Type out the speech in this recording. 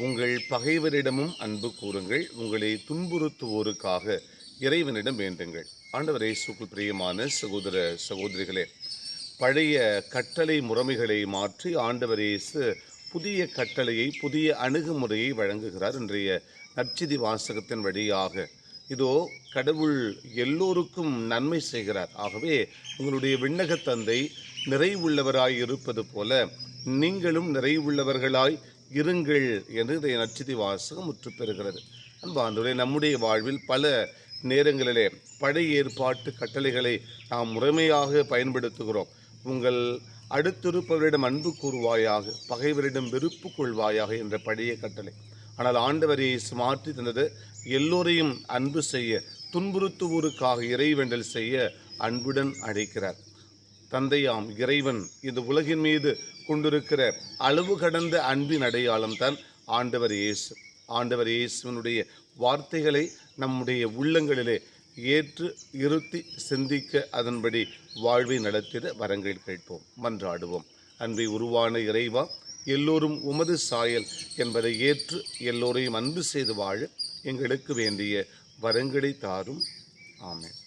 உங்கள் பகைவரிடமும் அன்பு கூறுங்கள். உங்களை துன்புறுத்துவோருக்காக இறைவனிடம் வேண்டுங்கள். ஆண்டவர் இயேசுக்குள் பிரியமான சகோதர சகோதரிகளே பழைய கட்டளை முறைமைகளை மாற்றி ஆண்டவர் இயேசு புதிய கட்டளையை புதிய அணுகுமுறையை வழங்குகிறார். இன்றைய நற்சிதி வாசகத்தின் வழியாக இதோ கடவுள் எல்லோருக்கும் நன்மை செய்கிறார். ஆகவே உங்களுடைய விண்ணக தந்தை நிறைவுள்ளவராய் இருப்பது போல நீங்களும் நிறைவுள்ளவர்களாய் இருங்கள் என்று இதை நற்செய்தி வாசகம் முற்று பெறுகிறது நம்முடைய வாழ்வில் பல நேரங்களிலே பழைய ஏற்பாட்டு கட்டளைகளை நாம் முறைமையாக பயன்படுத்துகிறோம். உங்கள் அடுத்திருப்பவரிடம் அன்பு கூறுவாயாக பகைவரிடம் வெறுப்பு கொள்வாயாக என்ற பழைய கட்டளை. ஆனால் ஆண்டவரை மாற்றி தந்தது எல்லோரையும் அன்பு செய்ய துன்புறுத்துவோருக்காக இறைவேண்டல் செய்ய அன்புடன் அழைக்கிறார். தந்தையாம் இறைவன் இந்த உலகின் மீது கொண்டிருக்கிற அளவு கடந்த அன்பின் அடையாளம் தான் ஆண்டவர் இயேசு. ஆண்டவர் இயேசுவனுடைய வார்த்தைகளை நம்முடைய உள்ளங்களிலே ஏற்று இருத்தி சிந்திக்க அதன்படி வாழ்வை நடத்திட வரங்கள் கேட்போம். மன்றாடுவோம். அன்பை உருவான இறைவா எல்லோரும் உமது சாயல் என்பதை ஏற்று எல்லோரையும் அன்பு செய்து வாழ எங்களுக்கு வேண்டிய வரங்களை தாரும். ஆமேன்.